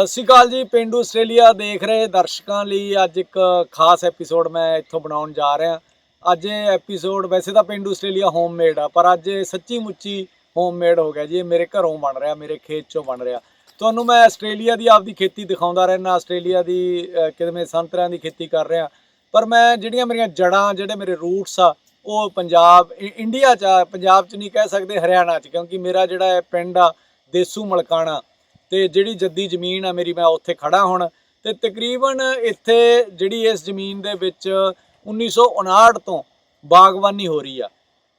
ਸਤਿ ਸ਼੍ਰੀ ਅਕਾਲ ਜੀ ਪਿੰਡੂ ਆਸਟ੍ਰੇਲੀਆ ਦੇਖ ਰਹੇ ਦਰਸ਼ਕਾਂ ਲਈ ਅੱਜ ਇੱਕ ਖਾਸ ਐਪੀਸੋਡ ਮੈਂ ਇੱਥੋਂ ਬਣਾਉਣ ਜਾ ਰਿਹਾ। ਅੱਜ ਇਹ ਐਪੀਸੋਡ ਵੈਸੇ ਤਾਂ ਪਿੰਡੂ ਆਸਟ੍ਰੇਲੀਆ ਹੋਮਮੇਡ ਆ ਪਰ ਅੱਜ ਇਹ ਸੱਚੀ ਮੁੱਚੀ ਹੋਮਮੇਡ ਹੋ ਗਿਆ ਜੀ ਇਹ ਮੇਰੇ ਘਰੋਂ ਬਣ ਰਿਹਾ ਮੇਰੇ ਖੇਤ ਚੋਂ ਬਣ ਰਿਹਾ। ਤੁਹਾਨੂੰ ਮੈਂ ਆਸਟ੍ਰੇਲੀਆ ਦੀ ਆਪਦੀ ਖੇਤੀ ਦਿਖਾਉਂਦਾ ਰਹਿਣਾ ਆਸਟ੍ਰੇਲੀਆ ਦੀ ਅਹ, ਕਿਵੇਂ ਸੰਤਰਿਆਂ ਦੀ ਖੇਤੀ ਕਰ ਰਿਹਾ। ਪਰ ਮੈਂ ਜਿਹੜੀਆਂ ਮੇਰੀਆਂ ਜੜਾਂ ਜਿਹੜੇ ਮੇਰੇ ਰੂਟਸ ਆ ਉਹ ਪੰਜਾਬ ਇੰਡੀਆ ਚ ਆ ਪੰਜਾਬ ਚ ਨਹੀਂ ਕਹਿ ਸਕਦੇ ਹਰਿਆਣਾ ਚ ਕਿਉਂਕਿ ਮੇਰਾ ਜਿਹੜਾ ਇਹ ਪਿੰਡ ਆ ਦੇਸੂ ਮਲਕਾਣਾ ਤੇ ਜਿਹੜੀ ਜੱਦੀ ਜ਼ਮੀਨ ਆ ਮੇਰੀ, ਮੈਂ ਉੱਥੇ ਖੜਾ ਹੁਣ ਤੇ ਤਕਰੀਬਨ ਇੱਥੇ ਜਿਹੜੀ ਇਸ ਜ਼ਮੀਨ ਦੇ ਵਿੱਚ 1959 ਤੋਂ ਬਾਗਬਾਨੀ ਹੋ ਰਹੀ ਆ।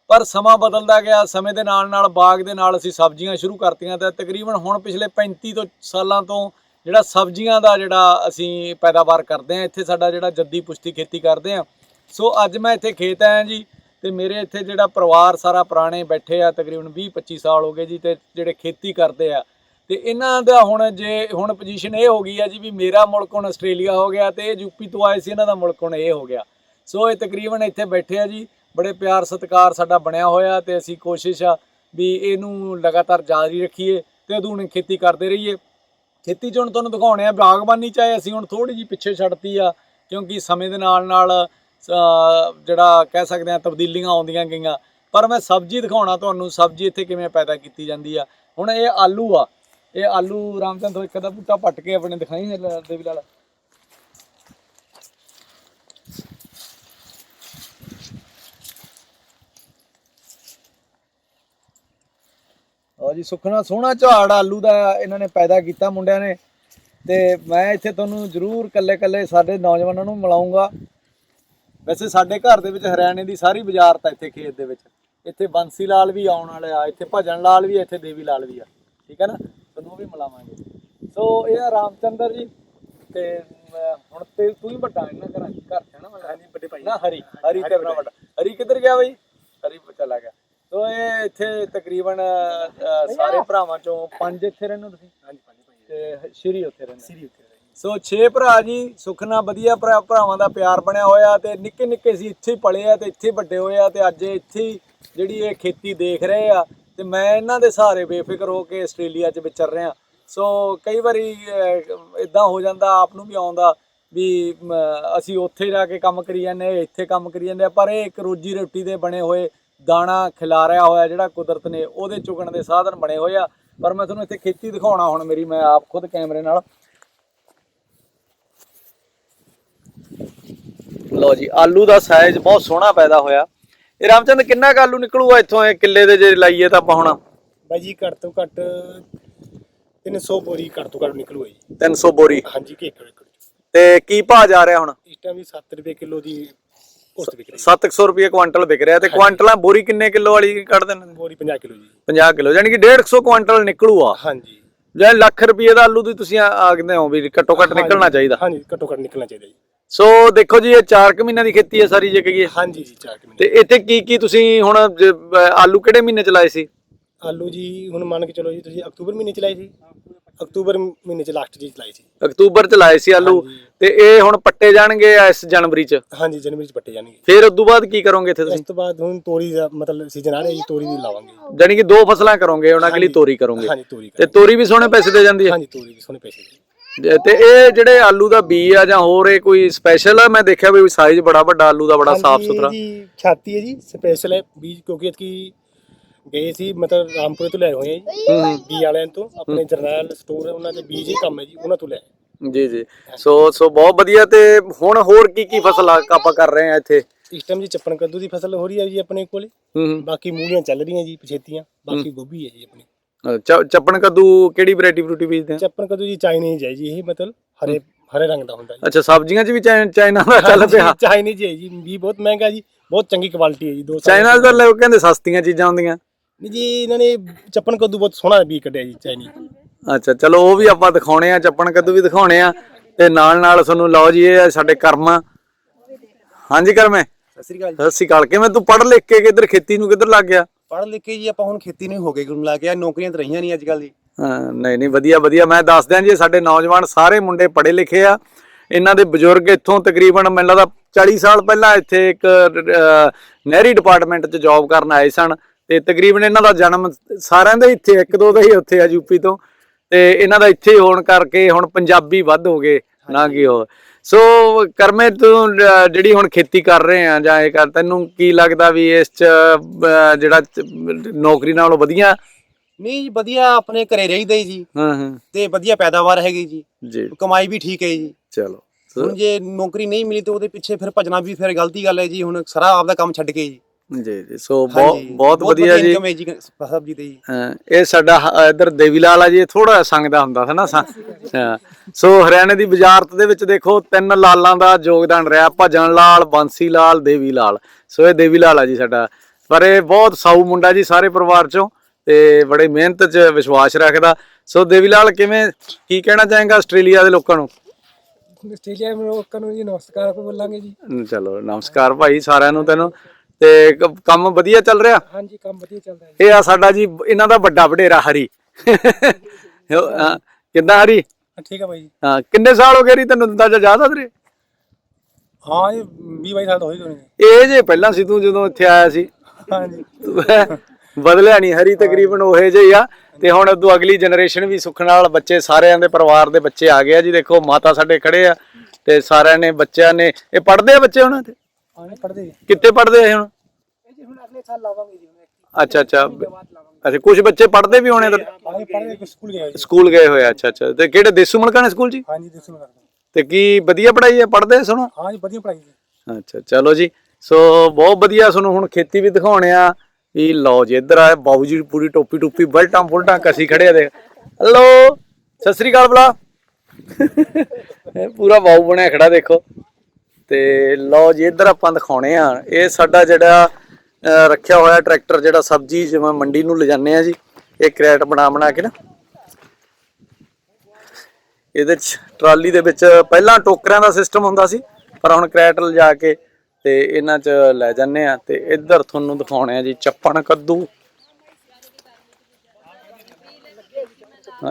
ਪਰ ਸਮਾਂ ਬਦਲਦਾ ਗਿਆ, ਸਮੇਂ ਦੇ ਨਾਲ ਨਾਲ ਬਾਗ ਦੇ ਨਾਲ ਅਸੀਂ ਸਬਜ਼ੀਆਂ ਸ਼ੁਰੂ ਕਰਤੀਆਂ ਤੇ ਤਕਰੀਬਨ ਹੁਣ ਪਿਛਲੇ 35 ਤੋਂ ਸਾਲਾਂ ਤੋਂ ਜਿਹੜਾ ਸਬਜ਼ੀਆਂ ਦਾ ਜਿਹੜਾ ਅਸੀਂ ਪੈਦਾਵਾਰ ਕਰਦੇ ਆ ਇੱਥੇ ਸਾਡਾ ਜਿਹੜਾ ਜੱਦੀ ਪੁਸ਼ਤੀ ਖੇਤੀ ਕਰਦੇ ਆ ਸੋ ਅੱਜ ਮੈਂ ਇੱਥੇ ਖੇਤ ਆਇਆ ਜੀ ਤੇ ਮੇਰੇ ਇੱਥੇ ਜਿਹੜਾ ਪਰਿਵਾਰ ਸਾਰਾ ਪੁਰਾਣੇ ਬੈਠੇ ਆ, ਤਕਰੀਬਨ 20 25 ਸਾਲ ਹੋ ਗਏ ਜੀ ਤੇ ਜਿਹੜੇ ਖੇਤੀ ਕਰਦੇ ਆ ਤੇ ਇਹਨਾਂ ਦਾ ਹੁਣ ਜੇ ਹੁਣ ਪੋਜੀਸ਼ਨ ਇਹ ਹੋ ਗਈ ਆ ਜੀ ਵੀ ਮੇਰਾ ਮੁਲਕ ਹੁਣ ਆਸਟ੍ਰੇਲੀਆ ਹੋ ਗਿਆ ਤੇ ਇਹ ਯੂਪੀ ਤੋਂ ਆਏ ਸੀ ਇਹਨਾਂ ਦਾ ਮੁਲਕ ਹੁਣ ਇਹ ਹੋ ਗਿਆ। ਸੋ ਇਹ ਤਕਰੀਬਨ ਇੱਥੇ ਬੈਠੇ ਆ ਜੀ ਬੜੇ ਪਿਆਰ ਸਤਿਕਾਰ ਸਾਡਾ ਬਣਿਆ ਹੋਇਆ ਤੇ ਅਸੀਂ ਕੋਸ਼ਿਸ਼ ਆ ਵੀ ਇਹਨੂੰ ਲਗਾਤਾਰ ਜਾਰੀ ਰੱਖੀਏ ਤੇ ਅਧੂਣੀ ਖੇਤੀ ਕਰਦੇ ਰਹੀਏ। ਖੇਤੀ 'ਚ ਹੁਣ ਤੁਹਾਨੂੰ ਦਿਖਾਉਣੇ ਆ ਬਾਗਬਾਨੀ ਚਾਹੇ ਅਸੀਂ ਹੁਣ ਥੋੜੀ ਜੀ ਪਿੱਛੇ ਛੱਡਤੀ ਆ ਕਿਉਂਕਿ ਸਮੇਂ ਦੇ ਨਾਲ ਨਾਲ ਅ, ਜਿਹੜਾ ਕਹਿ ਸਕਦੇ ਆ ਤਬਦੀਲੀਆਂ ਆਉਂਦੀਆਂ ਗਈਆਂ। ਪਰ ਮੈਂ ਸਬਜ਼ੀ ਦਿਖਾਉਣਾ ਤੁਹਾਨੂੰ ਸਬਜ਼ੀ ਇੱਥੇ ਕਿਵੇਂ ਪੈਦਾ ਕੀਤੀ ਜਾਂਦੀ ਆ। ਹੁਣ ਇਹ ਆਲੂ ਆ ਇਹ ਆਲੂ ਰਾਮਚੰਦ ਤੋਂ ਇੱਕ ਅੱਧਾ ਬੂਟਾ ਪੱਟ ਕੇ ਆਪਣੇ ਦਿਖਾਈ ਦੇਵੀ ਲਾਲ। ਉਹ ਜੀ, ਸੁਖਣਾ ਸੋਹਣਾ ਝਾੜ ਆਲੂ ਦਾ ਇਹਨਾਂ ਨੇ ਪੈਦਾ ਕੀਤਾ ਮੁੰਡਿਆਂ ਨੇ। ਤੇ ਮੈਂ ਇੱਥੇ ਤੁਹਾਨੂੰ ਜ਼ਰੂਰ ਕੱਲੇ ਕੱਲੇ ਸਾਡੇ ਨੌਜਵਾਨਾਂ ਨੂੰ ਮਿਲਾਉਂਗਾ। ਵੈਸੇ ਸਾਡੇ ਘਰ ਦੇ ਵਿੱਚ ਹਰਿਆਣੇ ਦੀ ਸਾਰੀ ਬਾਜ਼ਾਰ ਤਾਂ ਇੱਥੇ ਖੇਤ ਦੇ ਵਿੱਚ। ਇੱਥੇ ਬੰਸੀ ਲਾਲ ਵੀ ਆਉਣ ਵਾਲੇ ਆ, ਇੱਥੇ ਭਜਨ ਲਾਲ ਵੀ ਇੱਥੇ ਦੇਵੀ ਲਾਲ ਵੀ ਆ। ਠੀਕ ਹੈ ਨਾ? ਤੁਹਾਨੂੰ ਉਹ ਵੀ ਮਿਲਾਵਾਂਗੇ। ਸੋ ਇਹ ਆ ਰਾਮਚੰਦਰ ਜੀ ਤੇ ਹੁਣ ਤੇ ਤੂੰ ਹੀ ਵੱਡਾ ਇਹਨਾਂ ਘਰਾਂ ਘਰ ਚ ਨਾ ਹਾਂਜੀ ਵੱਡੇ ਭਾਈ। ਨਾ ਹਰੀ ਹਰੀ ਤੇ ਬੜਾ ਵੱਡਾ। ਹਰੀ ਕਿੱਧਰ ਗਿਆ ਬਈ? ਹਰੀ ਚਲਾ ਗਿਆ। ਸੋ ਇਹ ਇੱਥੇ ਤਕਰੀਬਨ ਅ, ਸਾਰੇ ਭਰਾਵਾਂ ਚੋਂ ਪੰਜ ਇੱਥੇ ਰਹਿੰਦੇ ਹੋ ਤੁਸੀਂ? ਹਾਂਜੀ ਪੰਜ ਭਾਈ। ਤੇ ਸ਼੍ਰੀ ਉੱਥੇ ਰਹਿੰਦੇ ਸ਼੍ਰੀ ਉੱਥੇ ਸੋ 6 ਭਰਾ ਜੀ ਸੁਖਨਾ ਵਧੀਆ ਭਰਾ ਭਰਾਵਾਂ ਦਾ ਪਿਆਰ ਬਣਿਆ ਹੋਇਆ ਤੇ ਨਿੱਕੇ ਨਿੱਕੇ ਸੀ ਇੱਥੇ ਹੀ ਪਲੇ ਆ ਤੇ ਇੱਥੇ ਹੀ ਵੱਡੇ ਹੋਏ ਆ ਤੇ ਅੱਜ ਇੱਥੇ ਹੀ ਜਿਹੜੀ ਇਹ ਖੇਤੀ ਦੇਖ ਰਹੇ ਆ ਤੇ ਮੈਂ ਇਹਨਾਂ ਦੇ ਸਹਾਰੇ ਬੇਫਿਕਰ ਹੋ ਕੇ ਆਸਟ੍ਰੇਲੀਆ 'ਚ ਵਿਚਰ ਰਿਹਾ। ਸੋ ਕਈ ਵਾਰੀ ਇਦਾਂ ਹੋ ਜਾਂਦਾ ਆਪ ਨੂੰ ਵੀ ਆਉਂਦਾ ਵੀ ਅਸੀਂ ਉੱਥੇ ਜਾ ਕੇ ਕੰਮ ਕਰੀ ਜਾਂਦੇ ਇੱਥੇ ਕੰਮ ਕਰੀ ਜਾਂਦੇ ਆ, ਪਰ ਇਹ ਇੱਕ ਰੋਜੀ ਰੋਟੀ ਦੇ ਬਣੇ ਹੋਏ ਦਾਣਾ ਖਿਲਾਰਿਆ ਹੋਇਆ ਜਿਹੜਾ ਕੁਦਰਤ ਨੇ ਉਹਦੇ ਚੁਗਣ ਦੇ ਸਾਧਨ ਬਣੇ ਹੋਏ ਆ। ਪਰ ਮੈਂ ਤੁਹਾਨੂੰ ਇੱਥੇ ਖੇਤੀ ਦਿਖਾਉਣਾ ਹੁਣ ਮੇਰੀ ਮੈਂ ਆਪ ਖੁਦ ਕੈਮਰੇ ਨਾਲ। ਲੋ ਜੀ ਆਲੂ ਦਾ ਸਾਈਜ਼ ਬਹੁਤ ਸੋਹਣਾ ਪੈਦਾ ਹੋਇਆ। ਇਹ ਰਾਮਚੰਦ ਕਿੰਨਾ ਕੁ ਆਲੂ ਨਿਕਲੂਗਾ ਇੱਥੋਂ? ਇਹ ਕਿੱਲੇ ਦੇ ਜੇ ਲਾਈਏ ਤਾਂ ਆਪਾਂ ਹੁਣ। ਬਾਈ ਜੀ ਘੱਟ ਤੋਂ ਘੱਟ 300 ਬੋਰੀ ਘੱਟ ਤੋਂ ਘੱਟ ਨਿਕਲੂ ਜੀ। 300 ਬੋਰੀ। ਹਾਂਜੀ ਕਿ ਏਕੜ ਏਕੜ। ਤੇ ਕੀ ਭਾਅ ਜਾ ਰਿਹਾ ਹੁਣ? ਇਸ ਟਾਈਮ ਵੀ 7 ਰੁਪਏ ਕਿਲੋ ਦੀ ਔਸਤ ਵਿਕ ਰਹੀ 700 ਰੁਪਏ ਕੁਆਂਟਲ ਵਿਕ ਰਿਹਾ। ਤੇ ਕੁਆਂਟਲਾਂ ਬੋਰੀ ਕਿੰਨੇ ਕਿਲੋ ਵਾਲੀ ਕੱਢਦੇ ਨੇ? ਹੈ ਬੋਰੀ 50 ਕਿਲੋ ਜੀ। 50 ਕਿਲੋ ਯਾਨੀ ਕਿ 150 ਕੁਆਂਟਲ ਨਿਕਲੂਗਾ। ਹਾਂਜੀ। ਜੇ ਲੱਖ ਰੁਪਏ ਦਾ ਆਲੂ ਦੀ ਤੁਸੀਂ ਆ- ਆਖਦੇ ਹੋ ਵੀ ਘੱਟੋ ਘੱਟ ਨਿਕਲਣਾ ਚਾਹੀਦਾ। ਹਾਂਜੀ ਘੱਟੋ ਘੱਟ ਨਿਕਲਣਾ ਚਾਹੀਦਾ ਜੀ। ਸੋ ਦੇਖੋ ਜੀ ਇਹ 4 ਮਹੀਨਿਆਂ ਦੀ ਖੇਤੀ ਹੈ ਸਾਰੀ ਜੇ ਕਹੀਏ। ਹਾਂਜੀ ਜੀ 4 ਤੇ ਮਹੀਨੇ। ਇੱਥੇ ਕੀ ਕੀ ਤੁਸੀਂ ਹੁਣ ਜ- ਆਲੂ ਕਿਹੜੇ ਮਹੀਨੇ ਚ ਲਾਏ ਸੀ? ਆਲੂ ਜੀ ਹੁਣ ਮੰਨ ਕੇ ਚਲੋ ਜੀ ਤੁਸੀਂ ਅਕਤੂਬਰ ਮਹੀਨੇ ਚ ਲਾਏ ਸੀ? ਅਕਤੂਬਰ ਮਹੀਨੇ ਚ ਲਾਸਟ ਜੀ ਲਾਏ ਸੀ। ਅਕਤੂਬਰ ਚ ਲਾਏ ਸੀ ਆਲੂ। ਹਾਂਜੀ। ਤੇ ਇਹ ਹੁਣ ਪੱਟੇ ਜਾਣਗੇ ਇਸ ਜਨਵਰੀ ਚ? ਹਾਂਜੀ ਜਨਵਰੀ ਚ ਪੱਟੇ ਜਾਣਗੇ। ਫਿਰ ਉਸ ਤੋਂ ਬਾਅਦ ਕੀ ਕਰੋਗੇ ਇੱਥੇ ਇਸ ਤੁਸੀਂ ਤੋਂ ਬਾਅਦ ਹੁਣ ਤੋਰੀ ਦਾ ਮਤਲਬ ਸੀਜ਼ਨ ਆ ਰਿਹਾ ਜੀ ਤੋਰੀ ਦੀ ਲਾਵਾਂਗੇ। ਜਾਨੀ ਕਿ ਦੋ ਫਸਲਾਂ ਕਰੋਗੇ ਹੁਣ ਅਗਲੀ ਹਾਂਜੀ। ਤੋਰੀ ਕਰੋਗੇ। ਹਾਂਜੀ ਤੋਰੀ ਤੇ ਤੋਰੀ ਵੀ ਸੋਹਣੇ ਪੈਸੇ ਦੇ ਜਾਂਦੀ ਹੈ? ਹਾਂਜੀ ਤੋਰੀ ਵੀ ਸੋਹਣੇ ਪੈਸੇ ਦੀ ਤੇ ਇਹ ਜਿਹੜੇ ਆਲੂ ਦਾ ਬੀ ਆ ਜਾਂ ਹੋਰ ਇਹ ਕੋਈ ਸਪੈਸ਼ਲ ਆ? ਮੈਂ ਦੇਖਿਆ ਵੀ ਸਾਈਜ਼ ਬੜਾ ਵੱਡਾ ਆਲੂ ਦਾ ਬੜਾ ਸਾਫ਼ ਸੁਥਰਾ। ਜੀ ਛਾਤੀ ਹੈ ਜੀ ਸਪੈਸ਼ਲ ਹੈ ਬੀਜ ਕਿਉਂਕਿ ਇਤਕੀ ਗਏ ਸੀ ਮਤਲਬ ਰਾਮਪੁਰੇ ਤੋਂ ਲੈ ਹੋਏ ਆ ਜੀ। ਬੀ ਵਾਲਿਆਂ ਤੋਂ ਆਪਣੇ ਜਰਨੈਲ ਸਟੋਰ ਹੈ ਉਹਨਾਂ ਦੇ ਬੀਜ ਹੀ ਕੰਮ ਹੈ ਜੀ ਉਹਨਾਂ ਤੋਂ ਲੈ ਜੀ ਜੀ। ਸੋ ਸੋ ਬਹੁਤ ਵਧੀਆ ਤੇ ਹੁਣ ਹੋਰ ਕੀ ਕੀ ਫਸਲ ਆਪਾਂ ਕਰ ਰਹੇ ਆ ਇੱਥੇ? ਇਸ ਟਾਈਮ ਜੀ ਚੱਪਣ ਕੱਦੂ ਦੀ ਫਸਲ ਹੋ ਰਹੀ ਹੈ ਜੀ ਆਪਣੇ ਕੋਲੇ। ਬਾਕੀ ਮੂਲੀਆਂ ਚੱਲ ਰਹੀਆਂ ਜੀ ਪਛੇਤੀਆਂ ਬਾਕੀ ਗੋਭੀ ਹੈ ਜੀ ਆਪਣੀ। ਅ, ਚ- ਚੱਪਣ ਕੱਦੂ ਕਿਹੜੀ ਵੈਰਾਈਟੀ ਫਰੂਟੀ ਬੀਜਦੇ ਆ? ਚੱਪਣ ਕੱਦੂ ਜੀ ਚਾਈਨੀਜ਼ ਹੈ ਜੀ ਇਹ ਮਤਲਬ ਹਰੇ ਹਰੇ ਰੰਗ ਦਾ ਹੁੰਦਾ ਜੀ। ਅੱਛਾ ਸਬਜ਼ੀਆਂ 'ਚ ਵੀ ਚਾਈ- ਚਾਈਨਾ ਦਾ ਚੱਲ ਪਿਆ? ਚਾਈਨੀਜ਼ ਹੈ ਜੀ ਵੀ ਬਹੁਤ ਮਹਿੰਗਾ ਜੀ ਬਹੁਤ ਚੰਗੀ ਕੁਆਲਿਟੀ ਹੈ ਜੀ ਦੋ ਸਾਲ ਚਾਈਨਾ ਦਾ। ਲੋਕ ਕਹਿੰਦੇ ਸਸਤੀਆਂ ਚੀਜ਼ਾਂ ਹੁੰਦੀਆਂ। ਨਹੀਂ ਜੀ ਇਹਨਾਂ ਨੇ ਚੱਪਣ ਕੱਦੂ ਬਹੁਤ ਸੋਹਣਾ ਬੀ ਕੱਢਿਆ ਜੀ ਚਾਈਨੀਜ਼ ਅੱਛਾ ਚਲੋ ਉਹ ਵੀ ਆਪਾਂ ਦਿਖਾਉਣੇ ਆ ਚੱਪਣ ਕੱਦੂ ਵੀ ਦਿਖਾਉਣੇ ਆ। ਤੇ ਨਾਲ ਨਾਲ ਤੁਹਾਨੂੰ ਲਓ ਜੀ ਇਹ ਆ ਸਾਡੇ ਕਰਮ। ਹਾਂਜੀ ਕਰਮੇ? ਸਤਿ ਸ੍ਰੀ ਅਕਾਲ ਜੀ। ਸਤਿ ਸ਼੍ਰੀ ਅਕਾਲ ਕਿਵੇਂ ਤੂੰ ਪੜ੍ਹ ਲਿਖ ਕੇ ਕਿੱਧਰ ਖੇਤੀ ਨੂੰ ਕਿੱਧਰ ਲੱਗ ਗਿਆ? ਪੜ੍ਹ ਲਿਖ ਕੇ ਜੀ ਆਪਾਂ ਹੁਣ ਖੇਤੀ ਨੂੰ ਹੀ ਗਏ ਗੁਰੂ ਲਾ ਕੇ ਆ ਨੌਕਰੀਆਂ ਤਾਂ ਰਹੀਆਂ ਨਹੀਂ ਅੱਜ ਕੱਲ ਜੀ। ਹਾਂ, ਨਹੀਂ ਨਹੀਂ ਵਧੀਆ ਵਧੀਆ। ਮੈਂ ਦੱਸ ਦਿਆਂ ਜੀ ਸਾਡੇ ਨੌਜਵਾਨ ਸਾਰੇ ਮੁੰਡੇ ਪੜ੍ਹੇ ਲਿਖੇ ਆ। ਇਹਨਾਂ ਦੇ ਬਜ਼ੁਰਗ ਇੱਥੋਂ ਤਕਰੀਬਨ ਮੈਨੂੰ ਲੱਗਦਾ 40 ਸਾਲ ਪਹਿਲਾਂ ਇੱਥੇ ਇੱਕ ਨਹਿਰੀ ਡਿਪਾਰਟਮੈਂਟ 'ਚ ਜੌਬ ਕਰਨ ਆਏ ਸਨ। ਤੇ ਤਕਰੀਬਨ ਇਹਨਾਂ ਦਾ ਜਨਮ ਸਾਰਿਆਂ ਦਾ ਇੱਥੇ ਇੱਕ ਦੋ ਦਾ ਹੀ ਉੱਥੇ ਆ ਯੂਪੀ ਤੋਂ। ਤੇ ਇਹਨਾਂ ਦਾ ਇੱਥੇ ਹੋਣ ਕਰਕੇ ਹੁਣ ਪੰਜਾਬੀ ਵੱਧ ਹੋ ਗਏ ਨਾ ਕਿ ਉਹ ਸੋ ਕਰਮੇ ਤੂੰ ਜਿਹੜੀ ਹੁਣ ਖੇਤੀ ਕਰ ਰਹੇ ਆ ਜਾਂ ਇਹ ਕਰ ਤੈਨੂੰ ਕੀ ਲੱਗਦਾ ਵੀ ਇਸ ਚ ਜਿਹੜਾ ਨੌਕਰੀ ਨਾਲੋਂ ਵਧੀਆ? ਨਹੀਂ ਜੀ ਵਧੀਆ ਆਪਣੇ ਘਰੇ ਰਹੀਦਾ ਜੀ। ਹਾਂ ਹਾਂ। ਤੇ ਵਧੀਆ ਪੈਦਾਵਾਰ ਹੈਗੀ ਜੀ। ਜੀ। ਕਮਾਈ ਵੀ ਠੀਕ ਹੈ ਜੀ। ਚਲੋ। ਹੁਣ ਜੇ ਨੌਕਰੀ ਨਹੀਂ ਮਿਲੀ ਤਾਂ ਉਹਦੇ ਪਿੱਛੇ ਫਿਰ ਭਜਣਾ ਵੀ ਫਿਰ ਗਲਤੀ ਗੱਲ ਹੈ ਜੀ। ਹੁਣ ਸਾਰਾ ਆਪਦਾ ਕੰਮ ਛੱਡ ਕੇ ਜੀ। ਜੀ ਜੀ। ਸੋ ਬਹੁਤ ਹਾਂਜੀ, ਬਹੁਤ ਵਧੀਆ ਜੀ। income ਹੈ ਜੀ ਸਾਹਿਬ ਜੀ ਤੇ ਜੀ। ਹਾਂ, ਇਹ ਸਾਡਾ ਹ- ਇੱਧਰ ਦੇਵੀਲਾਲ ਆ ਜੀ ਥੋੜਾ ਸੰਗਦਾ ਹੁੰਦਾ ਸੀ ਨਾ ਸਾ- ਹਾਂ। ਸੋ ਹਰਿਆਣੇ ਦੀ ਵਜ਼ਾਰਤ ਦੇ ਵਿੱਚ ਦੇਖੋ ਤਿੰਨ ਲਾਲਾਂ ਦਾ ਯੋਗਦਾਨ ਰਿਹਾ। ਭਜਨ ਲਾਲ ਬੰਸੀ ਲਾਲ ਦੇਵੀ ਲਾਲ ਸੋ ਇਹ ਦੇਵੀ ਲਾਲ ਆ ਜੀ ਸਾਡਾ। ਪਰ ਇਹ ਬਹੁਤ ਸਾਊ ਮੁੰਡਾ ਜੀ ਸਾਰੇ ਪਰਿਵਾਰ ਚੋਂ ਤੇ ਬੜੇ ਮਿਹਨਤ 'ਚ ਵਿਸ਼ਵਾਸ ਰੱਖਦਾ। ਸੋ ਦੇਵੀ ਲਾਲ ਕਿਵੇਂ ਕੀ ਕਹਿਣਾ ਚਾਹੇਗਾ ਆਸਟ੍ਰੇਲੀਆ ਦੇ ਲੋਕਾਂ ਨੂੰ? ਆਸਟ੍ਰੇਲੀਆ ਦੇ ਲੋਕਾਂ ਨੂੰ ਜੀ ਨਮਸਕਾਰ ਕੋ ਬੋਲਾਂਗੇ ਜੀ। ਚਲੋ ਨਮਸਕਾਰ ਭਾਈ ਸਾਰਿਆਂ ਨੂੰ ਤੈਨੂੰ। ਤੇ ਕ- ਕੰਮ ਵਧੀਆ ਚੱਲ ਰਿਹਾ? ਹਾਂਜੀ ਕੰਮ ਵਧੀਆ ਚੱਲਦਾ ਹੈ ਇਹ ਆ ਸਾਡਾ ਜੀ ਇਹਨਾਂ ਦਾ ਵੱਡਾ ਵਡੇਰਾ ਹਰੀ। ਹਾਂ, ਕਿੱਦਾਂ ਹਰੀ? ਠੀਕ ਹੈ ਬਾਈ ਜੀ। ਹਾਂ ਕਿੰਨੇ ਸਾਲ ਹੋ ਗਏ ਰੀ ਤੈਨੂੰ ਅੰਦਾਜ਼ਾ ਯਾਦ ਆ ਤੇਰੇ? ਹਾਂ ਜੀ 20 22 ਸਾਲ ਤਾਂ ਹੋਈ ਗਏ ਇਹ ਜੇ ਪਹਿਲਾਂ ਸੀ ਤੂੰ ਜਦੋਂ ਇੱਥੇ ਆਇਆ ਸੀ। ਹਾਂਜੀ। ਬਦਲਿਆ ਨਹੀਂ ਹਰੀ ਤਕਰੀਬਨ ਉਹੇ ਜਿਹੇ ਹੀ ਆ। ਤੇ ਹੁਣ ਉਦੋਂ ਅਗਲੀ ਜਨਰੇਸ਼ਨ ਵੀ ਸੁੱਖ ਨਾਲ ਬੱਚੇ ਸਾਰਿਆਂ ਦੇ ਪਰਿਵਾਰ ਦੇ ਬੱਚੇ ਆ ਗਏ ਆ ਜੀ। ਦੇਖੋ ਮਾਤਾ ਸਾਡੇ ਖੜੇ ਆ ਤੇ ਸਾਰਿਆਂ ਨੇ ਬੱਚਿਆਂ ਨੇ ਇਹ ਪੜ੍ਹਦੇ ਆ ਬੱਚੇ ਉਹਨਾਂ ਤੇ ਪੜਦੇ ਕਿੱਥੇ ਪੜ੍ਹਦੇ ਆ ਹੁਣ? ਇਹ ਜੀ ਹੁਣ ਅਗਲੇ ਸਾਲ ਲਾਵਾਂਗੇ ਜੀ ਹੁਣ ਅੱਛਾ ਅੱਛਾ। ਅੱਛਾ ਕੁਝ ਬੱਚੇ ਪੜ੍ਹਦੇ ਵੀ ਹੋਣੇ ਪੜਦੇ ਸਕੂਲ ਗਏ ਜੀ। ਸਕੂਲ ਗਏ ਹੋਏ ਅੱਛਾ ਅੱਛਾ। ਤੇ ਕਿਹੜੇ ਦੇਸੂ ਮਲਕਾਣੇ ਸਕੂਲ ਜੀ? ਹਾਂਜੀ ਦੱਸੋ ਤੇ ਕੀ ਵਧੀਆ ਪੜ੍ਹਾਈ ਹੈ ਪੜ੍ਹਦੇ ਸੁਣੋ? ਵਧੀਆ ਪੜਾਈ ਅੱਛਾ ਚਲੋ ਜੀ। ਸੋ ਬਹੁਤ ਵਧੀਆ ਤੁਹਾਨੂੰ ਹੁਣ ਖੇਤੀ ਵੀ ਦਿਖਾਉਣੇ ਆ ਵੀ ਲਓ ਜੀ ਇੱਧਰ ਆ ਬਾਬੂ ਜੀ ਪੂਰੀ ਟੋਪੀ ਟੋਪੀ ਬਲਟਾਂ ਬੁਲਟਾਂ ਕਸੀ ਖੜੇ ਆ ਦੇ ਹੈਲੋ ਸਤਿ ਸ੍ਰੀ ਅਕਾਲ ਬਲਾ ਇਹ ਪੂਰਾ ਬਾਬੂ ਬਣਿਆ ਖੜਾ ਦੇਖੋ। ਤੇ ਲਓ ਜੀ, ਇੱਧਰ ਆਪਾਂ ਦਿਖਾਉਣੇ ਆ। ਇਹ ਸਾਡਾ ਜਿਹੜਾ ਰੱਖਿਆ ਹੋਇਆ ਟਰੈਕਟਰ, ਜਿਹੜਾ ਸਬਜ਼ੀ ਜਿਵੇਂ ਮੰਡੀ ਨੂੰ ਲਿਜਾਣੇ ਆ ਜੀ, ਇਹ ਕ੍ਰੈਟ ਬਣਾ ਬਣਾ ਕੇ ਨਾ। ਇਹਦੇ ਚ ਟਰਾਲੀ ਦੇ ਵਿੱਚ ਪਹਿਲਾਂ ਟੋਕਰਿਆਂ ਦਾ ਸਿਸਟਮ ਹੁੰਦਾ ਸੀ, ਪਰ ਹੁਣ ਕ੍ਰੈਟ ਲਿਜਾ ਕੇ ਤੇ ਇਹਨਾਂ ਚ ਲੈ ਜਾਂਦੇ ਆ। ਤੇ ਇੱਧਰ ਤੁਹਾਨੂੰ ਦਿਖਾਉਣੇ ਆ ਜੀ, ਚੱਪਣ ਕੱਦੂ।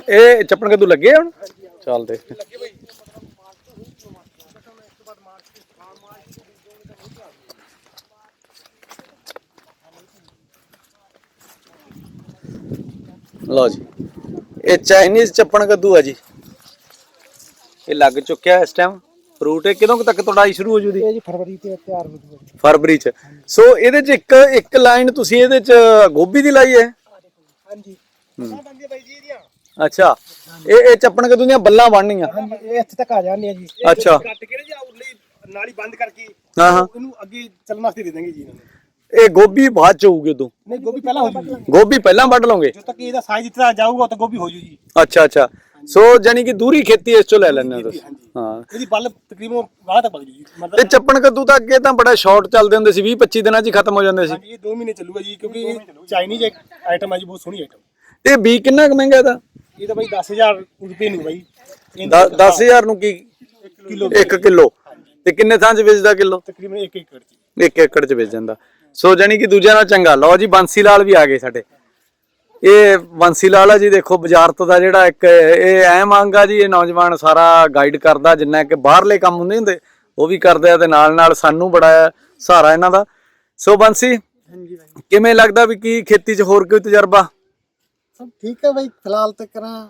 ਇਹ ਚੱਪਣ ਕੱਦੂ ਲੱਗੇ ਹੁਣ? ਚੱਲਦੇ ਲਓ ਜੀ। ਇਹ ਚਾਈਨੀਜ਼ ਚੱਪਣ ਕੱਦੂ ਆ ਜੀ। ਇਹ ਲੱਗ ਚੁੱਕਿਆ ਇਸ ਟਾਈਮ ਫਰੂਟ ਇਹ ਕਦੋਂ ਕੁ ਤੱਕ ਤੋੜਾਈ ਸ਼ੁਰੂ ਹੋ ਜੂਦੀ? ਇਹ ਜੀ ਫਰਵਰੀ ਤੇ ਤਿਆਰ ਹੋ ਜੂਗਾ ਫਰਵਰੀ ਚ। ਸੋ ਇਹਦੇ ਚ ਇੱਕ ਇੱਕ ਲਾਈਨ ਤੁਸੀਂ ਇਹਦੇ ਚ ਗੋਭੀ ਦੀ ਲਾਈ ਹੈ? ਹਾਂਜੀ। ਅੱਛਾ। ਇਹ ਇਹ ਚੱਪਣ ਕੱਦੂ ਦੀਆਂ ਬੱਲਾਂ ਬਣਨੀਆਂ। ਇਹ ਇੱਥੇ ਤੱਕ ਆ ਜਾਂਦੇ ਆ ਜੀ। ਅੱਛਾ। ਕੱਟ ਕੇ ਨਾ ਜੀ ਆਉਟਲੀ ਨਾਲੀ ਬੰਦ ਕਰਕੇ ਹਾਂ ਹਾਂ। ਇਹਨੂੰ ਅੱਗੇ ਚੱਲਣ ਵਾਸਤੇ ਦੇ ਦਾਂਗੇ ਜੀ ਇਹਨਾਂ ਨੂੰ। ਇਹ ਗੋਭੀ ਬਾਅਦ ਚ ਹੋਊਗੀ ਉਦੋਂ। ਨਹੀਂ ਗੋਭੀ ਪਹਿਲਾਂ ਹੋ ਜੂਗੀ। ਗੋਭੀ ਪਹਿਲਾਂ ਵੱਢ ਲਓਗੇ? ਜਦੋਂ ਤੱਕ ਇਹਦਾ ਸਾਈਜ਼ ਦਿੱਤਾ ਜਾਊਗਾ ਤਾਂ ਗੋਭੀ ਹੋ ਜੂ ਜੀ ਅੱਛਾ ਅੱਛਾ। ਸੋ ਜਾਨੀ ਕਿ ਦੂਰੀ ਖੇਤੀ ਇਸ ਚੋਂ ਲੈ ਲੈਣੇ ਹੋ ਤੁਸੀਂ। ਹਾਂ। ਇਹਦੀ ਬੱਲ ਤਕਰੀਬਨ ਬਾਅਦ ਤੱਕ ਪਕ ਜੂ ਜੀ ਤੇ ਚੱਪਣ ਕੱਦੂ ਤਾਂ ਅੱਗੇ ਤਾਂ ਬੜਾ ਸ਼ਾਰਟ ਚੱਲਦੇ ਹੁੰਦੇ ਸੀ 20 25 ਦਿਨਾਂ 'ਚ ਹੀ ਖਤਮ ਹੋ ਜਾਂਦੇ ਸੀ। ਹਾਂਜੀ ਇਹ 2 ਮਹੀਨੇ ਚੱਲੂਗਾ ਜੀ ਕਿਉਂਕਿ ਇਹ ਚਾਈਨੀਜ਼ ਇੱਕ ਆਈਟਮ ਹੈ ਜੀ ਬਹੁਤ ਸੋਹਣੀ ਆਈਟਮ ਤੇ ਬੀ ਕਿੰਨਾ ਕੁ ਮਹਿੰਗਾ ਇਹਦਾ? ਇਹ ਤਾਂ ਬਾਈ 10000 ਰੁਪਏ ਨੂੰ ਬਾਈ। 10000 ਨੂੰ ਕੀ? ਕਿਲੋ। 1 ਕਿਲੋ। ਤੇ ਕਿੰਨੇ ਥਾਂ 'ਚ ਵੇਚਦਾ ਕਿਲੋ? ਤਕਰੀਬਨ 1 ਏਕੜ ਚ। 1 ਏਕੜ 'ਚ ਵੇਚ ਜਾਂਦਾ। ਸੋ ਜਾਨੀ ਕਿ ਦੂਜਿਆਂ ਨਾਲ ਚੰਗਾ। ਲਓ ਜੀ ਬੰਸੀ ਲਾਲ ਵੀ ਆ ਗਏ ਸਾਡੇ। ਇਹ ਬੰਸੀ ਲਾਲ ਆ ਜੀ ਦੇਖੋ ਵਜ਼ਾਰਤ ਦਾ ਜਿਹੜਾ ਇੱਕ ਇਹ ਐ ਮੰਗਾ ਜੀ ਇਹ ਨੌਜਵਾਨ ਸਾਰਾ ਗਾਈਡ ਕਰਦਾ ਜਿੰਨਾ ਕਿ ਬਾਹਰਲੇ ਕੰਮ ਹੁੰਦੇ ਹੁੰਦੇ ਉਹ ਵੀ ਕਰਦੇ ਆ ਤੇ ਨਾਲ ਨਾਲ ਸਾਨੂੰ ਬੜਾ ਸਹਾਰਾ ਇਹਨਾਂ ਦਾ। ਸੋ ਬੰਸੀ ਕਿਵੇਂ ਲੱਗਦਾ ਵੀ ਕੀ ਖੇਤੀ 'ਚ ਹੋਰ ਕੋਈ ਤਜਰਬਾ? ਸਭ ਠੀਕ ਹੈ ਬਾਈ ਫਿਲਹਾਲ ਤੇ ਕਰਾਂ।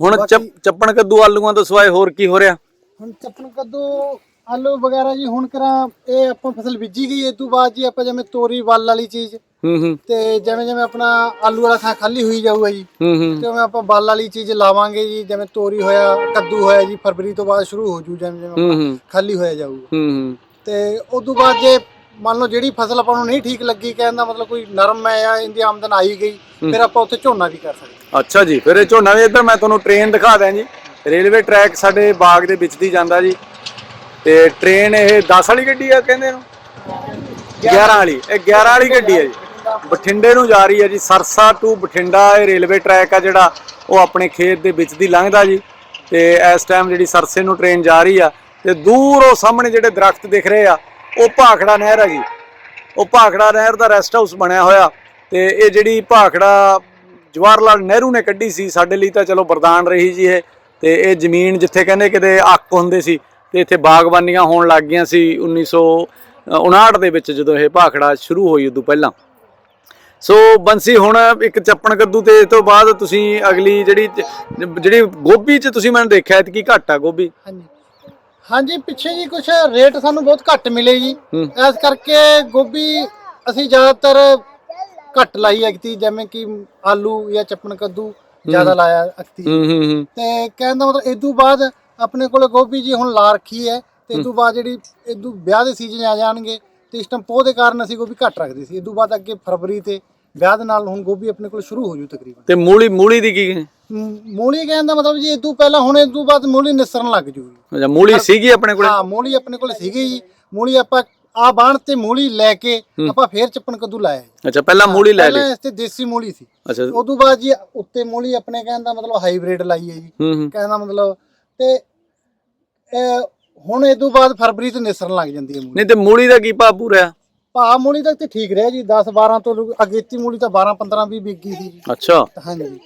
ਹੁਣ ਚੱਪ- ਚੱਪਣ ਕੱਦੂ ਆਲੂਆਂ ਤੋਂ ਸਿਵਾਏ ਹੋਰ ਕੀ ਹੋ ਰਿਹਾ? ਹੁਣ ਚੱਪਣ ਕੱਦੂ ਆਲੂ ਵਗੈਰਾ ਜੀ ਹੁਣ ਕਰਾਂ ਇਹ ਆਪਾਂ ਫਸਲ ਬੀਜੀ ਗਈ ਇਸ ਤੋਂ ਬਾਅਦ ਜੀ ਆਪਾਂ ਜਿਵੇਂ ਤੋਰੀ ਵੱਲ ਵਾਲੀ ਚੀਜ਼ ਹੂੰ ਹੂੰ। ਤੇ ਜਿਵੇਂ ਜਿਵੇਂ ਆਪਣਾ ਆਲੂ ਵਾਲਾ ਥਾਂ ਖਾਲੀ ਹੋਈ ਜਾਊਗਾ ਜੀ ਹੂੰ ਹੂੰ। ਤੇ ਉਵੇਂ ਆਪਾਂ ਵੱਲ ਵਾਲੀ ਚੀਜ਼ ਲਾਵਾਂਗੇ ਜੀ ਜਿਵੇਂ ਤੋਰੀ ਹੋਇਆ ਕੱਦੂ ਹੋਇਆ ਜੀ ਫਰਵਰੀ ਤੋਂ ਬਾਅਦ ਸ਼ੁਰੂ ਹੋ ਜੂ ਜਿਵੇਂ ਜਿਵੇਂ ਹੂੰ ਹੂੰ। ਖਾਲੀ ਹੋਇਆ ਜਾਊਗਾ। ਹੂੰ ਹੂੰ। ਤੇ ਉਸ ਤੋਂ ਬਾਅਦ ਜੇ ਮੰਨ ਲਓ ਜਿਹੜੀ ਫਸਲ ਆਪਾਂ ਨੂੰ ਨਹੀਂ ਠੀਕ ਲੱਗੀ ਕਹਿੰਦਾ ਮਤਲਬ ਕੋਈ ਨਰਮ ਹੈ ਜਾਂ ਇਹਦੀ ਆਮਦਨ ਆਈ ਗਈ ਫਿਰ ਆਪਾਂ ਉੱਥੇ ਝੋਨਾ ਵੀ ਕਰ ਸਕਦੇ ਅੱਛਾ ਜੀ ਫਿਰ ਇਹ ਝੋਨਾ ਵੀ ਇੱਧਰ ਮੈਂ ਤੁਹਾਨੂੰ ਟ੍ਰੇਨ ਦਿਖਾ ਦਿਆਂ ਜੀ। ਰੇਲਵੇ ਟਰੈਕ ਸਾਡੇ ਬਾਗ ਦੇ ਵਿੱਚ ਦੀ ਜਾਂਦਾ ਜੀ। ਤੇ ਟ੍ਰੇਨ ਇਹ 10 ਵਾਲੀ ਗੱਡੀ ਆ ਕਹਿੰਦੇ ਨੂੰ? 11 ਵਾਲੀ। ਇਹ 11 ਵਾਲੀ ਗੱਡੀ ਹੈ ਜੀ। ਬਠਿੰਡੇ ਨੂੰ ਜਾ ਰਹੀ ਹੈ ਜੀ। ਸਰਸਾ ਟੂ ਬਠਿੰਡਾ ਇਹ ਰੇਲਵੇ ਟਰੈਕ ਆ ਜਿਹੜਾ ਉਹ ਆਪਣੇ ਖੇਤ ਦੇ ਵਿੱਚ ਦੀ ਲੰਘਦਾ ਜੀ। ਤੇ ਇਸ ਟਾਈਮ ਜਿਹੜੀ ਸਰਸੇ ਨੂੰ ਟ੍ਰੇਨ ਜਾ ਰਹੀ ਆ ਤੇ ਦੂਰ ਉਹ ਸਾਹਮਣੇ ਜਿਹੜੇ ਦਰਖਤ ਦਿਖ ਰਹੇ ਆ, ਉਹ ਭਾਖੜਾ ਨਹਿਰ ਆ ਜੀ। ਉਹ ਭਾਖੜਾ ਨਹਿਰ ਦਾ ਰੈਸਟ ਹਾਊਸ ਬਣਿਆ ਹੋਇਆ। ਤੇ ਇਹ ਜਿਹੜੀ ਭਾਖੜਾ ਜਵਾਹਰ ਲਾਲ ਨਹਿਰੂ ਨੇ ਕੱਢੀ ਸੀ, ਸਾਡੇ ਲਈ ਤਾਂ ਚਲੋ ਵਰਦਾਨ ਰਹੀ ਜੀ ਇਹ। ਤੇ ਇਹ ਜ਼ਮੀਨ ਜਿੱਥੇ ਕਹਿੰਦੇ ਕਿਤੇ ਅੱਕ ਹੁੰਦੇ ਸੀ ਤੇ ਇੱਥੇ ਬਾਗਬਾਨੀਆਂ ਹੋਣ ਲੱਗ ਗਈਆਂ ਸੀ 1959 ਦੇ ਵਿੱਚ ਜਦੋਂ ਇਹ ਭਾਖੜਾ ਸ਼ੁਰੂ ਹੋਈ ਉਦੋਂ ਪਹਿਲਾਂ। ਸੋ ਬੰਸੀ ਹੁਣ ਇੱਕ ਚੱਪਣ ਕੱਦੂ ਤੇ ਇਸ ਤੋਂ ਬਾਅਦ ਤੁਸੀਂ ਅਗਲੀ ਜਿਹੜੀ ਜਿਹੜੀ ਗੋਭੀ 'ਚ ਤੁਸੀਂ ਮੈਨੂੰ ਦੇਖਿਆ ਕਿ ਘੱਟ ਆ ਗੋਭੀ? ਹਾਂਜੀ। ਹਾਂਜੀ ਪਿੱਛੇ ਜੀ ਕੁਝ ਰੇਟ ਸਾਨੂੰ ਬਹੁਤ ਘੱਟ ਮਿਲੇ ਜੀ। ਇਸ ਕਰਕੇ ਗੋਭੀ ਅਸੀਂ ਜ਼ਿਆਦਾਤਰ ਘੱਟ ਲਾਈ ਐਕਤੀ ਜਿਵੇਂ ਕਿ ਆਲੂ ਜਾਂ ਚੱਪਣ ਕੱਦੂ ਜ਼ਿਆਦਾ ਲਾਇਆ ਹੂੰ ਤੇ ਕਹਿਣ ਦਾ ਮਤਲਬ ਇਦੋਂ ਬਾਅਦ ਆਪਣੇ ਕੋਲ ਗੋਭੀ ਜੀ ਹੁਣ ਲਾ ਰੱਖੀ ਹੈ ਤੇ ਇਦੋਂ ਬਾਅਦ ਜਿਹੜੀ ਇਦੋਂ ਵਿਆਹ ਦੇ ਸੀਜ਼ਨ ਆ ਜਾਣਗੇ ਤੇ ਇਸ ਟਾਈਮ ਪੋਹ ਦੇ ਕਾਰਨ ਅਸੀਂ ਗੋਭੀ ਘੱਟ ਰੱਖਦੇ ਸੀ। ਇਦੋਂ ਬਾਅਦ ਅੱਗੇ ਫਰਵਰੀ ਤੇ ਵਿਆਹ ਦੇ ਨਾਲ ਹੁਣ ਗੋਭੀ ਆਪਣੇ ਕੋਲ ਸ਼ੁਰੂ ਹੋ ਜੂ ਤਕਰੀਬਨ। ਤੇ ਮੂਲੀ ਮੂਲੀ ਦੀ ਕੀ ਮੂਲੀ ਕਹਿਣ ਦਾ ਮਤਲਬ ਜੀ ਇਦੋਂ ਪਹਿਲਾਂ ਹੁਣ ਇਦੋਂ ਬਾਅਦ ਮੂਲੀ ਨਿਸਰਨ ਲੱਗ ਜੂਗੀ ਅੱਛਾ ਮੂਲੀ ਸੀਗੀ ਆਪਣੇ ਕੋਲੇ? ਹਾਂ ਮੂਲੀ ਆਪਣੇ ਕੋਲ ਸੀਗੀ ਜੀ। ਮੂਲੀ ਆਪਾਂ ਆ ਬਾਣ ਤੇ ਮੂਲੀ ਲੈ ਕੇ ਆਪਾਂ ਫੇਰ ਚੱਪਣ ਕੱਦੂ ਲਾਇਆ ਅੱਛਾ ਪਹਿਲਾਂ ਮੂਲੀ ਲੈ ਲਈ? ਪਹਿਲਾਂ ਇਸ ਤੇ ਦੇਸੀ ਮੂਲੀ ਸੀ। ਅੱਛਾ। ਉਦੋਂ ਬਾਅਦ ਜੀ ਉੱਤੇ ਮੂਲੀ ਆਪਣੇ ਕਹਿਣ ਦਾ ਮਤਲਬ ਹਾਈਬ੍ਰਿਡ ਲਾਈ ਹੈ ਜੀ। ਹੂੰ ਹੂੰ। ਕਹਿਣ ਦਾ ਮਤਲਬ ਤੇ ਹੁਣ ਤੋਂ ਬਾਅਦ ਫਰਵਰੀ ਤੋਂ ਨਿਸਰਨ ਲੱਗ ਜਾਂਦੀ ਹੈ ਮੂਲੀ। ਨਹੀਂ ਤੇ ਮੂਲੀ ਦਾ ਕੀ ਭਾਅ ਪੂਰਾ ਭਾ ਮੂਲੀ ਤੱਕ ਤੇ ਠੀਕ ਰਿਹਾ ਜੀ 10 12 ਤੋਂ ਅਗੇਤੀ ਮੂਲੀ ਤਾਂ 12 15 ਵੀ ਵਿਕ ਸੀ ਅੱਛਾ। ਹਾਂਜੀ।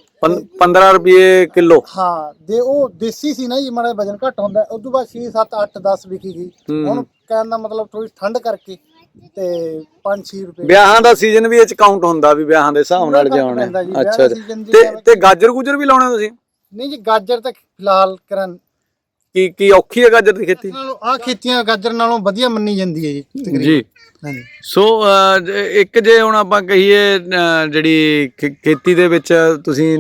15 ਰੁਪਏ ਕਿਲੋ? ਹਾਂ ਦੇ ਉਹ ਦੇਸੀ ਸੀ ਨਾ ਜੀ ਮਾੜਾ ਵਜਨ ਘੱਟ ਹੁੰਦਾ ਉਸ ਤੋਂ ਬਾਅਦ 6 7 8 10 ਵਿਕੀ ਗਈ। ਹੁਣ ਕਹਿਣ ਦਾ ਮਤਲਬ ਥੋੜੀ ਠੰਡ ਕਰਕੇ ਤੇ 5 6 ਰੁਪਏ। ਵਿਆਹਾਂ ਦਾ ਸੀਜ਼ਨ ਵੀ ਇਹ ਚ ਕਾਊਂਟ ਹੁੰਦਾ ਵੀ ਵਿਆਹਾਂ ਦੇ ਹਿਸਾਬ ਨਾਲ ਜੀ, ਅੱਛਾ ਤੇ ਤੇ ਗਾਜਰ ਗੁਜਰ ਵੀ ਲਾਉਣੇ ਤੁਸੀਂ? ਨਹੀਂ ਜੀ ਗਾਜਰ ਤਾਂ ਫਿਲਹਾਲ ਕਰਨ। ਕੀ ਕੀ ਔਖੀ ਹੈ ਗਾਜਰ ਦੀ ਖੇਤੀ? ਨਾਲੋਂ ਆ ਖੇਤੀਆਂ ਗਾਜਰ ਨਾਲੋਂ ਵਧੀਆ ਮੰਨੀ ਜਾਂਦੀ ਹੈ ਜੀ ਜੀ। ਹਾਂਜੀ। ਸੋ ਅਹ, ਜ- ਇੱਕ ਜੇ ਹੁਣ ਆਪਾਂ ਕਹੀਏ ਅਹ, ਜਿਹੜੀ ਖੇ- ਖੇਤੀ ਦੇ ਵਿੱਚ ਤੁਸੀਂ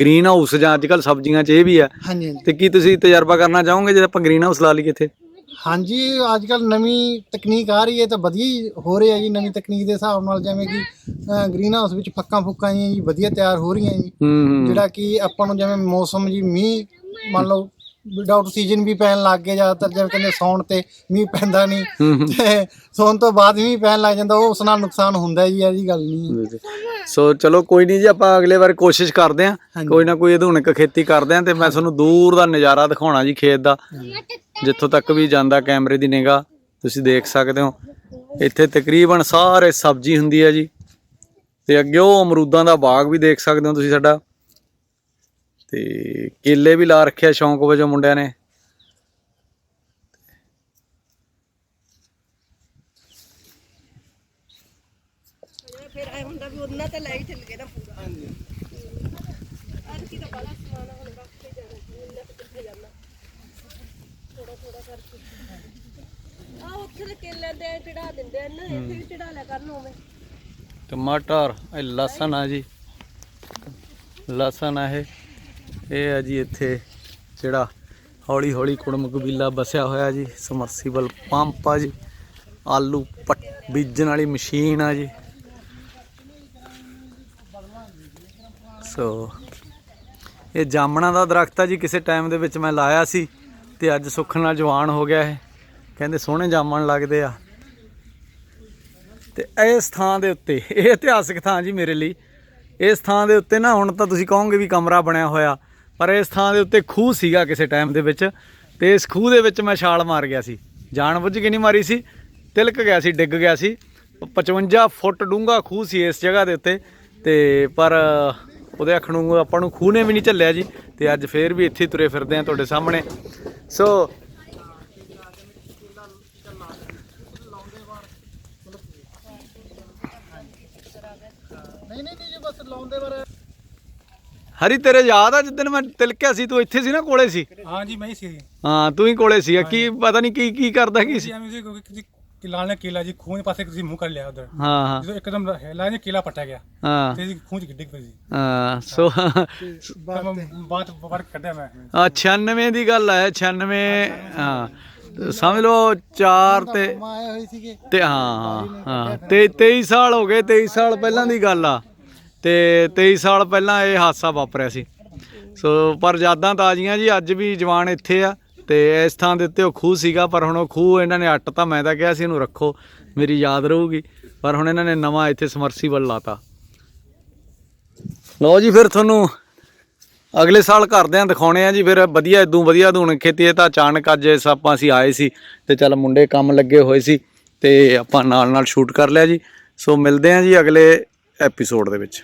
ਗ੍ਰੀਨ ਹਾਊਸ ਜਾਂ ਅੱਜ ਕੱਲ ਸਬਜ਼ੀਆਂ 'ਚ ਇਹ ਵੀ ਆ ਹਾਂਜੀ ਹਾਂਜੀ। ਤੇ ਕੀ ਤੁਸੀਂ ਤਜਰਬਾ ਕਰਨਾ ਚਾਹੋਗੇ ਜੇ ਆਪਾਂ ਗ੍ਰੀਨ ਹਾਊਸ ਲਾ ਲਈਏ ਇੱਥੇ? ਹਾਂਜੀ ਅੱਜ ਕੱਲ ਨਵੀਂ ਤਕਨੀਕ ਆ ਰਹੀ ਹੈ ਤਾਂ ਵਧੀਆ ਹੀ ਹੋ ਰਿਹਾ ਜੀ ਨਵੀਂ ਤਕਨੀਕ ਦੇ ਹਿਸਾਬ ਨਾਲ ਜਿਵੇਂ ਕਿ ਗ੍ਰੀਨ ਹਾਊਸ ਵਿੱਚ ਫੱਕਾਂ ਫੁੱਕਾਂ ਜੀ ਵਧੀਆ ਤਿਆਰ ਹੋ ਰਹੀਆਂ ਜੀ। ਹੂੰ ਹੂੰ। ਜਿਹੜਾ ਕਿ ਆਪਾਂ ਨੂੰ ਜਿਵੇਂ ਮੌਸਮ ਜੀ ਮੀਂਹ ਮੰਨ ਲਓ ਵਿਦਆਊਟ ਸੀਜ਼ਨ ਵੀ ਪੈਣ ਲੱਗ ਗਏ ਜ਼ਿਆਦਾਤਰ ਜਿਵੇਂ ਕਹਿੰਦੇ ਸੌਣ ਤੇ ਮੀਂਹ ਪੈਂਦਾ ਨਹੀਂ ਹੂੰ ਹੂੰ। ਤੇ ਸੌਣ ਤੋਂ ਬਾਅਦ ਮੀਂਹ ਪੈਣ ਲੱਗ ਜਾਂਦਾ ਉਹ ਉਸ ਨਾਲ ਨੁਕਸਾਨ ਹੁੰਦਾ ਜੀ ਇਹ ਜੀ ਗੱਲ ਨਹੀਂ। ਸੋ ਚਲੋ ਕੋਈ ਨਹੀਂ ਜੀ ਆਪਾਂ ਅਗਲੇ ਵਾਰ ਕੋਸ਼ਿਸ਼ ਕਰਦੇ ਆਂ। ਕੋਈ ਨਾ ਕੋਈ ਆਧੁਨਿਕ ਖੇਤੀ ਕਰਦੇ ਆਂ ਤੇ ਮੈਂ ਤੁਹਾਨੂੰ ਦੂਰ ਦਾ ਨਜ਼ਾਰਾ ਦਿਖਾਉਣਾ ਜੀ ਖੇਤ ਦਾ। ਜਿੱਥੋਂ ਤੱਕ ਵੀ ਜਾਂਦਾ ਕੈਮਰੇ ਦੀ ਨਿਗਾਹ ਤੁਸੀਂ ਦੇਖ ਸਕਦੇ ਹੋ। ਇੱਥੇ ਤਕਰੀਬਨ ਸਾਰੇ ਸਬਜ਼ੀ ਹੁੰਦੀ ਹੈ ਜੀ। ਤੇ ਅੱਗੇ ਉਹ ਅਮਰੂਦਾਂ ਦਾ ਬਾਗ ਵੀ ਦੇਖ ਸਕਦੇ ਹੋ ਤੁਸੀਂ ਸਾਡਾ। ਤੇ ਕੇਲੇ ਵੀ ਲਾ ਰੱਖਿਆ ਸ਼ੌਂਕ ਵਜੋਂ ਮੁੰਡਿਆਂ ਨੇ। ਫਿਰ ਐ ਹੁੰਦਾ ਵੀ ਉਹਨਾਂ ਤੇ ਲੈ ਹੀ ਚੱਲ ਗਏ ਨਾ ਪੂਰਾ। ਅਰਕੀ ਦਾ ਬੜਾ ਸਮਾਨ ਆ, ਹੁਣ ਰੱਖ ਕੇ ਜਾਣਾ ਉਹਨਾਂ ਤੇ ਕਿੱਥੇ ਜਾਣਾ। ਥੋੜਾ ਥੋੜਾ ਕਰਕੇ। ਆ ਉੱਥੇ ਦੇ ਕੇਲੇ ਦੇ ਚੜਾ ਦਿੰਦੇ ਆ ਨਾ ਇੱਥੇ ਵੀ ਚੜਾ ਲਿਆ ਕਰਨ ਉਵੇਂ। ਟਮਾਟਰ ਇਹ ਲਸਣ ਆ ਜੀ। ਲਸਣ ਆ ਇਹ। ਇਹ ਆ ਜੀ ਇੱਥੇ ਜਿਹੜਾ ਹੌਲੀ ਹੌਲੀ ਕੁੜਮ ਕਬੀਲਾ ਬਸਿਆ ਹੋਇਆ ਜੀ ਸਮਰਸੀਬਲ ਪੰਪ ਆ ਜੀ, ਆਲੂ ਪੱਟ ਬੀਜਣ ਵਾਲੀ ਮਸ਼ੀਨ ਆ ਜੀ। ਸੋ ਇਹ ਜਾਮਣਾ ਦਾ ਦਰਖਤ ਆ ਜੀ, ਕਿਸੇ ਟਾਈਮ ਦੇ ਵਿੱਚ ਮੈਂ ਲਾਇਆ ਸੀ ਤੇ ਅੱਜ ਸੁੱਖ ਨਾਲ ਜਵਾਨ ਹੋ ਗਿਆ ਇਹ। ਕਹਿੰਦੇ ਸੋਹਣੇ ਜਾਮਣ ਲੱਗਦੇ ਆ। ਤੇ ਇਸ ਥਾਂ ਦੇ ਉੱਤੇ, ਇਹ ਇਤਿਹਾਸਿਕ ਥਾਂ ਜੀ ਮੇਰੇ ਲਈ। ਇਸ ਥਾਂ ਦੇ ਉੱਤੇ ਨਾ ਹੁਣ ਤਾਂ ਤੁਸੀਂ ਕਹੋਗੇ ਵੀ ਕਮਰਾ ਬਣਿਆ ਹੋਇਆ। ਪਰ ਇਸ ਥਾਂ ਦੇ ਉੱਤੇ ਖੂਹ ਸੀਗਾ ਕਿਸੇ ਟਾਈਮ ਦੇ ਵਿੱਚ ਤੇ ਇਸ ਖੂਹ ਦੇ ਵਿੱਚ ਮੈਂ ਛਾਲ ਮਾਰ ਗਿਆ ਸੀ। ਜਾਣ ਬੁੱਝ ਕੇ ਨਹੀਂ ਮਾਰੀ ਸੀ, ਤਿਲਕ ਗਿਆ ਸੀ, ਡਿੱਗ ਗਿਆ ਸੀ। 55 ਫੁੱਟ ਡੂੰਘਾ ਖੂਹ ਸੀ ਇਸ ਜਗ੍ਹਾ ਦੇ ਉੱਤੇ ਤੇ ਪਰ ਉਹਦੇ ਅੱਖ ਨੂੰ, ਆਪਾਂ ਨੂੰ ਖੂਹ ਨੇ ਵੀ ਨਹੀਂ ਝੱਲਿਆ ਜੀ ਤੇ ਅੱਜ ਫੇਰ ਵੀ ਇੱਥੇ ਹੀ ਤੁਰੇ ਫਿਰਦੇ ਆ ਤੁਹਾਡੇ ਸਾਹਮਣੇ। ਸੋ ਨਹੀਂ ਨਹੀਂ ਨਹੀਂ ਜੀ ਬਸ ਲਾਉਂਦੇ ਬਾਰੇ ਹਰੀ ਤੇਰੇ ਯਾਦ ਆ ਜਿੱਦਣ ਮੈਂ ਤਿਲਕਿਆ ਸੀ ਤੂੰ ਇੱਥੇ ਸੀ ਨਾ ਕੋਲੇ ਸੀ? ਹਾਂ ਜੀ ਮੈਂ ਹੀ ਸੀ। ਹਾਂ ਤੂੰ ਹੀ ਕੋਲੇ ਸੀ। ਕੀ ਪਤਾ ਨਹੀਂ ਕੀ ਕੀ ਕਰਦਾ ਕੀ ਸੀ? ਐਵੇਂ ਸੀ ਕਿਉਂਕਿ ਕਿਲਾ ਨੇ ਕਿਲਾ ਜੀ ਖੂਨ ਪਾਸੇ ਤੁਸੀਂ ਮੂੰਹ ਕਰ ਲਿਆ ਉਧਰ। ਹਾਂ ਹਾਂ। ਜਦੋਂ ਇੱਕਦਮ ਹਿਲਾ ਨੇ ਕਿਲਾ ਪਟਾ ਗਿਆ ਹਾਂ। ਤੇ ਜੀ ਖੂਨ ਚ ਗਿੱਡੀ ਪਈ ਸੀ। ਹਾਂ ਸੋ ਬਾਤ ਬਾਤ ਕੱਢਿਆ ਮੈਂ। ਆ 96 ਦੀ ਗੱਲ ਹੈ 96 ਹਾਂ। ਸਮਝ ਲਓ 4 ਤੇ ਤੇ ਹਾਂ ਹਾਂ 23 ਸਾਲ ਹੋ ਗਏ 23 ਸਾਲ ਪਹਿਲਾਂ ਦੀ ਗੱਲ ਆ। ਤੇ 23 ਸਾਲ ਪਹਿਲਾਂ ਇਹ ਹਾਦਸਾ ਵਾਪਰਿਆ ਸੀ। ਸੋ, ਪਰ ਯਾਦਾਂ ਤਾਜ਼ੀਆਂ ਜੀ, ਅੱਜ ਵੀ ਜਵਾਨ ਇੱਥੇ ਆ ਤੇ ਇਸ ਥਾਂ ਦੇ ਉੱਤੇ ਉਹ ਖੂਹ ਸੀਗਾ, ਪਰ ਹੁਣ ਉਹ ਖੂਹ ਇਹਨਾਂ ਨੇ ਅੱਟ ਤਾਂ ਮੈਂ ਤਾਂ ਕਿਹਾ ਸੀ, ਇਹਨੂੰ ਰੱਖੋ, ਮੇਰੀ ਯਾਦ ਰਹੂਗੀ। ਪਰ ਹੁਣ ਇਹਨਾਂ ਨੇ ਨਵਾਂ ਇੱਥੇ ਸਮਰਸੀਬਲ ਲਾਤਾ। ਲਓ ਜੀ, ਫਿਰ ਤੁਹਾਨੂੰ ਅਗਲੇ ਸਾਲ ਕਰਦੇ ਆਂ ਦਿਖਾਉਣੇ ਆ ਜੀ, ਫਿਰ ਵਧੀਆ, ਇਦੋਂ ਵਧੀਆ ਧੂਣ ਖੇਤੀ ਇਹ ਤਾਂ ਅਚਾਨਕ ਅੱਜ ਆਪਾਂ ਅਸੀਂ ਆਏ ਸੀ ਤੇ ਚੱਲ ਮੁੰਡੇ ਕੰਮ ਲੱਗੇ ਹੋਏ ਸੀ ਤੇ ਆਪਾਂ ਨਾਲ ਨਾਲ ਸ਼ੂਟ ਕਰ ਲਿਆ ਜੀ। ਸੋ, ਮਿਲਦੇ ਆਂ ਜੀ ਅਗਲੇ ਐਪੀਸੋਡ ਦੇ ਵਿੱਚ।